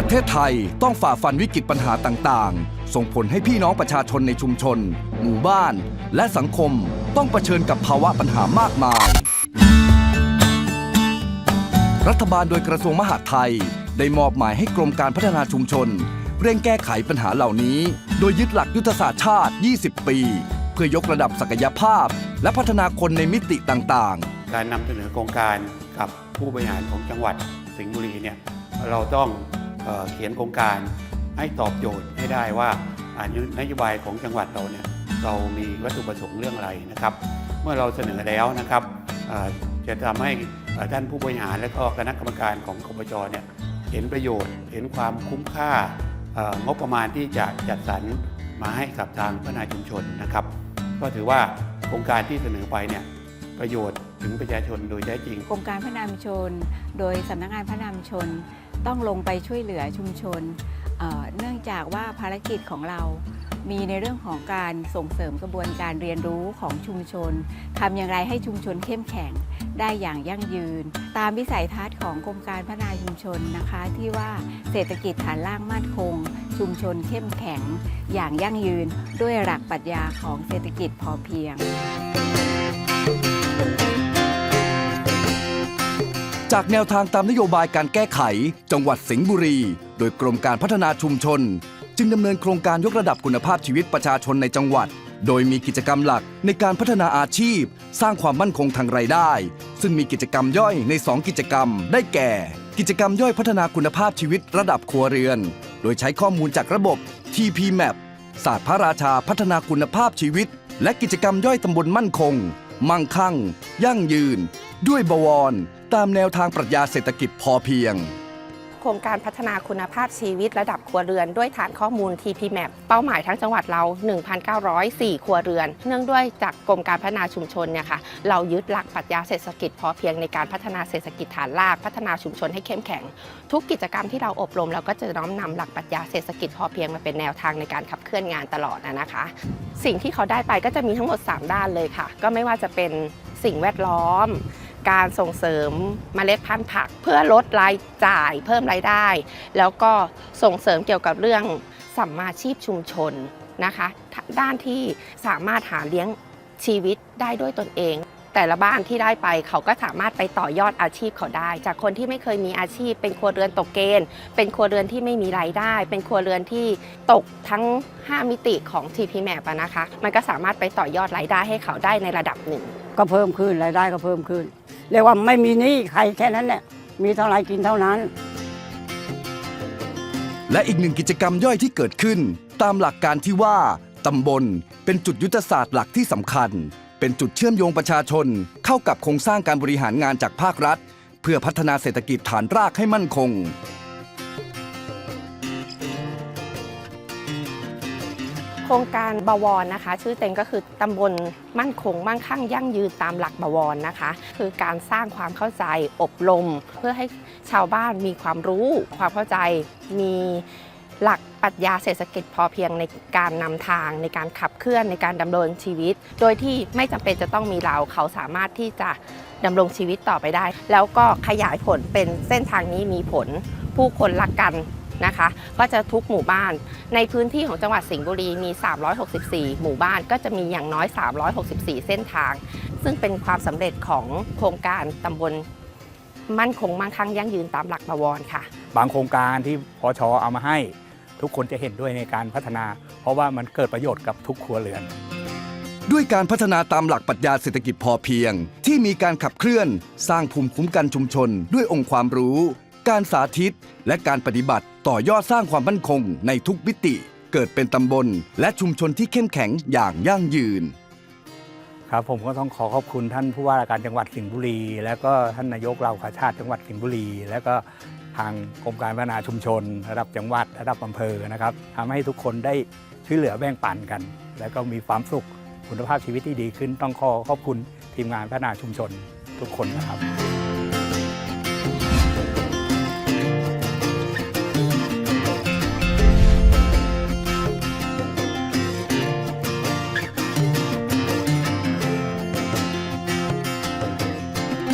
ประเทศไทยต้องฝ่าฟันวิกฤตปัญหาต่างๆ ส่งผลให้พี่น้องประชาชนในชุมชน หมู่บ้าน และสังคมต้องเผชิญกับภาวะปัญหามากมาย รัฐบาลโดยกระทรวงมหาดไทย ได้มอบหมายให้กรมการพัฒนาชุมชน เร่งแก้ไขปัญหาเหล่านี้ โดยยึดหลักยุทธศาสตร์ชาติ 20 ปี เพื่อยกระดับศักยภาพ และพัฒนาคนในมิติต่างๆ การนำเสนอโครงการกับผู้บริหารของจังหวัดสิงห์บุรีเนี่ยเราต้อง เเขียนโครงการให้ตอบโจทย์ให้ได้ว่าอ่านโยบายของจังหวัดเราเนี่ยเรามีวัตถุประสงค์เรื่องอะไรนะครับ เมื่อเราเสนอแล้วนะครับจะทำให้เอ่อท่านผู้บริหารและก็คณะกรรมการของกบจเนี่ยเห็นประโยชน์ เห็นความคุ้มค่างบประมาณที่จะจัดสรรมาให้กับทางพัฒนาชุมชนนะครับ ก็ถือว่าโครงการที่เสนอไปเนี่ยประโยชน์ถึงประชาชนโดยแท้จริงกรมการพัฒนาชุมชน โดยสำนักงานพัฒนาชุมชน ต้องลงไปช่วยเหลือชุมชนเเนื่องจากว่าภารกิจของเรามีในเรื่องของการส่งเสริมกระบวนการเรียนรู้ของชุมชนทำอย่างไรให้ชุมชนเข้มแข็งได้อย่างยั่งยืน ตามวิสัยทัศน์ของกรมการพัฒนาชุมชนนะคะ ที่ว่าเศรษฐกิจฐานล่างมั่นคง ชุมชนเข้มแข็ง อย่างยั่งยืนด้วยหลักปรัชญาของเศรษฐกิจพอเพียง จากแนวทางตามนโยบายการแก้ไข จังหวัดสิงห์บุรี โดยกรมการพัฒนาชุมชน จึงดำเนินโครงการยกระดับคุณภาพชีวิตประชาชนในจังหวัด โดยมีกิจกรรมหลักในการพัฒนาอาชีพ สร้างความมั่นคงทางรายได้ ซึ่งมีกิจกรรมย่อยใน 2 กิจกรรม ได้แก่ กิจกรรมย่อยพัฒนาคุณภาพชีวิตระดับครัวเรือน โดยใช้ข้อมูลจากระบบ TP Map ศาสตร์พระราชาพัฒนาคุณภาพชีวิต และกิจกรรมย่อยตำบลมั่นคง มั่งคั่ง ยั่งยืน ด้วยบวร ตามแนวทางปรัชญาเศรษฐกิจพอเพียง โครงการพัฒนาคุณภาพชีวิตระดับครัวเรือนด้วยฐานข้อมูล TPMAP เป้าหมายทั้งจังหวัดเรา 1,904 ครัวเรือน เนื่องด้วยจากกรมการพัฒนาชุมชนเนี่ยค่ะ เรายึดหลักปรัชญาเศรษฐกิจพอเพียงในการพัฒนาเศรษฐกิจฐานราก พัฒนาชุมชนให้เข้มแข็ง ทุกกิจกรรมที่เราอบรมเราก็จะน้อมนำหลักปรัชญาเศรษฐกิจพอเพียงมาเป็นแนวทางในการขับเคลื่อนงานตลอดนะนะคะ สิ่งที่เขาได้ไปก็จะมีทั้งหมด 3 ด้านเลยค่ะ ก็ไม่ว่าจะเป็นสิ่งแวดล้อม การส่งเสริมเมล็ดพันธุ์ผัก เพื่อลดรายจ่ายเพิ่มรายได้ แล้วก็ส่งเสริมเกี่ยวกับเรื่องสัมมาชีพชุมชนนะคะด้านที่สามารถหาเลี้ยงชีวิตได้ด้วยตนเอง แต่ละบ้านที่ได้ไปเขาก็สามารถไปต่อยอดอาชีพเขาได้ จากคนที่ไม่เคยมีอาชีพ เป็นครัวเรือนตกเกณฑ์ เป็นครัวเรือนที่ไม่มีรายได้ เป็นครัวเรือนที่ตกทั้ง 5 มิติของ TP Map นะคะ มันก็สามารถไปต่อยอดรายได้ให้เขาได้ในระดับหนึ่งก็เพิ่มขึ้นรายได้ก็เพิ่มขึ้น เรียกว่าไม่มีหนี้ใครแค่นั้นแหละมีเท่าไรกินเท่านั้น และอีกหนึ่งกิจกรรมย่อยที่เกิดขึ้น ตามหลักการที่ว่าตำบลเป็นจุดยุทธศาสตร์หลักที่สำคัญ เป็นจุดเชื่อมโยงประชาชน เข้ากับโครงสร้างการบริหารงานจากภาครัฐ เพื่อพัฒนาเศรษฐกิจฐานรากให้มั่นคง โครงการบวรนะคะ ชื่อเต็มก็คือตำบลมั่นคงมั่งคั่งยั่งยืนตามหลักบวรนะคะ คือการสร้างความเข้าใจอบรม เพื่อให้ชาวบ้านมีความรู้ ความเข้าใจมีหลักปรัชญาเศรษฐกิจพอเพียงในการนำทางในการขับเคลื่อนในการดำรงชีวิต โดยที่ไม่จำเป็นจะต้องมีเราเขาสามารถที่จะดำรงชีวิตต่อไปได้ แล้วก็ขยายผลเป็นเส้นทางนี้มีผล ผู้คนรักกัน นะคะ ก็จะทุกหมู่บ้าน ในพื้นที่ของจังหวัดสิงห์บุรีมี 364 หมู่บ้านก็จะมีอย่างน้อย 364 เส้นทาง ซึ่งเป็นความสำเร็จของโครงการตำบลมั่นคงมั่งคั่งยั่งยืนตามหลักบวรค่ะ บางโครงการที่พอชอเอามาให้ ทุกคนจะเห็นด้วยในการพัฒนา เพราะว่ามันเกิดประโยชน์กับทุกครัวเรือน ด้วยการพัฒนาตามหลักปรัชญาเศรษฐกิจพอเพียง ที่มีการขับเคลื่อน สร้างภูมิคุ้มกันชุมชน ด้วยองค์ความรู้ การสาธิตและการปฏิบัติต่อยอดสร้างความมั่นคงในทุกมิติ เกิดเป็นตำบล และชุมชนที่เข้มแข็งอย่างยั่งยืน ครับผมก็ต้องขอขอบคุณท่านผู้ว่าราชการจังหวัดสิงห์บุรี แล้วก็ท่านนายกเราขาชาติจังหวัดสิงห์บุรี แล้วก็ทางกรมการพัฒนาชุมชน ระดับจังหวัดระดับอำเภอนะครับทำให้ทุกคนได้ช่วยเหลือแบ่งปันกัน แล้วก็มีความสุขคุณภาพชีวิตที่ดีขึ้นต้องขอขอบคุณทีมงานพัฒนาชุมชนทุกคนนะครับ